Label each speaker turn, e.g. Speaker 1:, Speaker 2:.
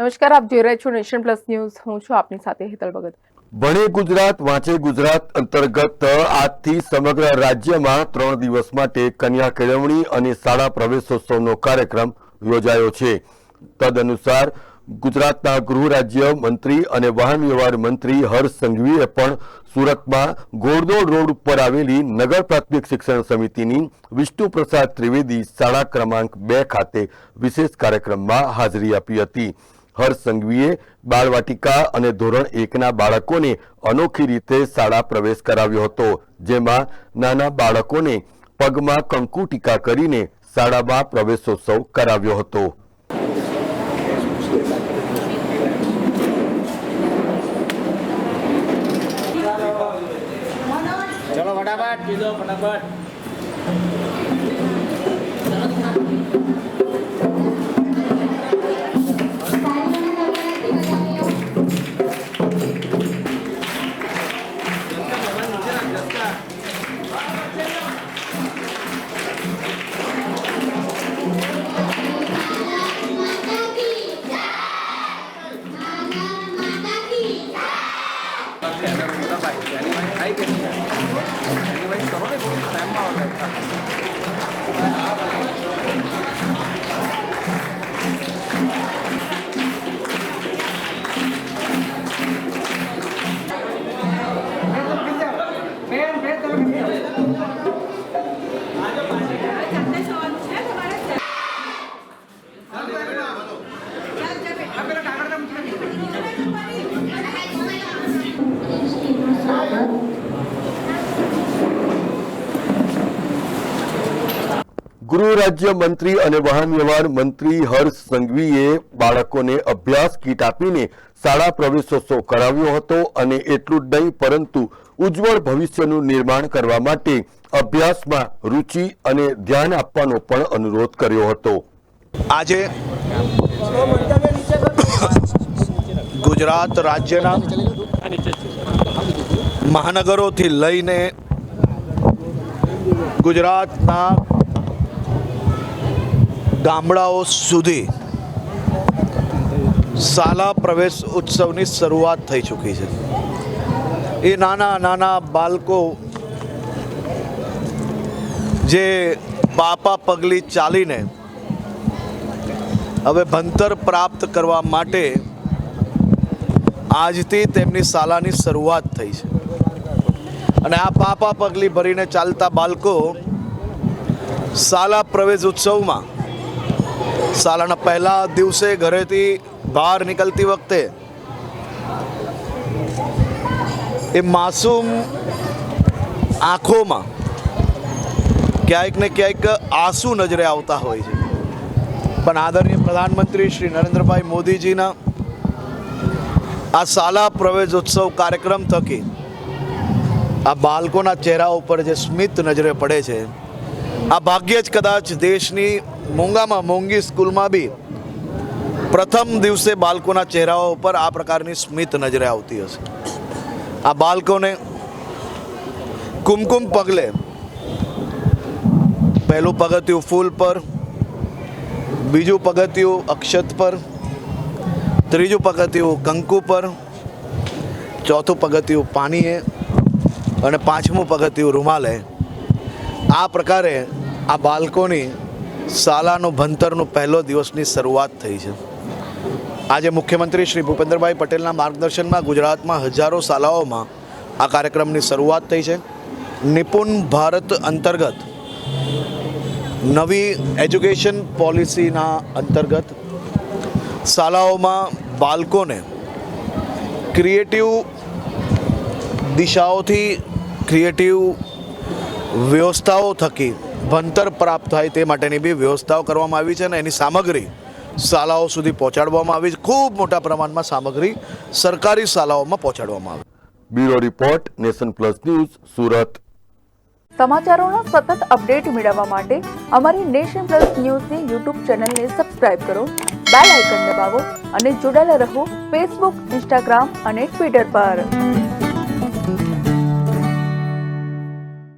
Speaker 1: નમસ્કાર, આપ જોઈ રહ્યા છો નેશન પ્લસ ન્યૂઝ. હું છું આપની સાથે હેતલ ભગત.
Speaker 2: ભણે ગુજરાત, વાંચે ગુજરાત અંતર્ગત આજથી સમગ્ર રાજ્યમાં ત્રણ દિવસ માટે કન્યા કેળવણી અને શાળા પ્રવેશોત્સવનો કાર્યક્રમ યોજાયો છે. તદનુસાર ગુજરાતના ગૃહ રાજ્ય મંત્રી અને વાહન વ્યવહાર મંત્રી હર્ષ સંઘવીએ પણ સુરતમાં ઘોડદોડ રોડ ઉપર આવેલી નગર પ્રાથમિક શિક્ષણ સમિતિની વિષ્ણુ પ્રસાદ ત્રિવેદી શાળા ક્રમાંક બે ખાતે વિશેષ કાર્યક્રમમાં હાજરી આપી હતી. હર્ષ સંઘવીએ બાળવાટિકા અને ધોરણ એકના બાળકોને અનોખી રીતે શાળા પ્રવેશ કરાવ્યો હતો, જેમાં નાના બાળકોને પગમાં કંકુ ટીકા કરીને શાળામાં પ્રવેશોત્સવ કરાવ્યો હતો.
Speaker 3: ચલો ફટાફટ ફટાફટ.
Speaker 2: ગૃહ રાજ્ય મંત્રી અને વાહન વ્યવહાર મંત્રી હર્ષ સંઘવીએ બાળકોને અભ્યાસ કીટ આપીને શાળા પ્રવેશોત્સવ કરાવ્યો હતો અને એટલું જ નહીં, પરંતુ ઉજ્જવળ ભવિષ્યનું નિર્માણ કરવા માટે અભ્યાસમાં રુચિ અને ધ્યાન આપવાનો પણ અનુરોધ કર્યો હતો.
Speaker 4: આજે ગુજરાત રાજ્યના મહાનગરોથી લઈને ગુજરાતના ગામડાઓ સુધી શાલા પ્રવેશ ઉત્સવની શરૂઆત થઈ ચૂકી છે. એ નાના નાના બાળકો જે પાપા પગલી ચાલીને હવે ભણતર પ્રાપ્ત કરવા માટે આજથી તેમની શાલાની શરૂઆત થઈ છે. અને આ પાપા પગલી ભરીને ચાલતા બાળકો શાલા પ્રવેશ ઉત્સવમાં શાળાના પહેલા દિવસે ઘરેથી બહાર નીકળતી વખતે એ માસૂમ આંખોમાં ક્યાંક ને ક્યાંક આંસુ નજરે આવતા હોય છે. પણ આદરણીય પ્રધાનમંત્રી શ્રી નરેન્દ્રભાઈ મોદીજીના આ શાલા પ્રવેશ ઉત્સવ કાર્યક્રમ થકી આ બાળકોના ચહેરા ઉપર જે સ્મિત નજરે પડે છે, આ ભાગ્યે જ કદાચ દેશની મોંઘામાં મોંઘી સ્કૂલમાં બી પ્રથમ દિવસે બાળકોના ચહેરાઓ ઉપર આ પ્રકારની સ્મિત નજરે આવતી હશે. આ બાળકોને કુમકુમ પગલે પહેલું પગથિયું ફૂલ પર, બીજું પગથિયું અક્ષત પર, ત્રીજું પગથિયું કંકુ પર, ચોથું પગથિયું પાણીએ અને પાંચમું પગથિયું રૂમાલે. આ પ્રકારે આ બાળકોની શાળાનું ભણતરનો પહેલો દિવસની શરૂઆત થઈ છે. આજે મુખ્યમંત્રી શ્રી ભૂપેન્દ્રભાઈ પટેલના માર્ગદર્શનમાં ગુજરાતમાં હજારો શાળાઓમાં આ કાર્યક્રમની શરૂઆત થઈ છે. નિપુણ ભારત અંતર્ગત નવી એજ્યુકેશન પોલિસીના અંતર્ગત શાળાઓમાં બાળકોને ક્રિએટિવ દિશાઓથી ક્રિએટિવ વ્યવસ્થાઓ થકી ભણતર પ્રાપ્ત થાય તે માટેની બી વ્યવસ્થાઓ કરવામાં આવી છે અને એની સામગ્રી શાળાઓ સુધી પહોંચાડવામાં આવી છે. ખૂબ મોટા પ્રમાણમાં સામગ્રી સરકારી શાળાઓમાં પહોંચાડવામાં આવી.
Speaker 2: Bureau report Nation Plus News Surat.
Speaker 1: સમાચારોના સતત અપડેટ મેળવવા માટે અમારી નેશન પ્લસ ન્યૂઝની યુટ્યુબ ચેનલને સબસ્ક્રાઇબ કરો બેલ આઇકન દબાવો અને જોડાયેલા રહો ફેસબુક ઇન્સ્ટાગ્રામ અને ટ્વિટર પર.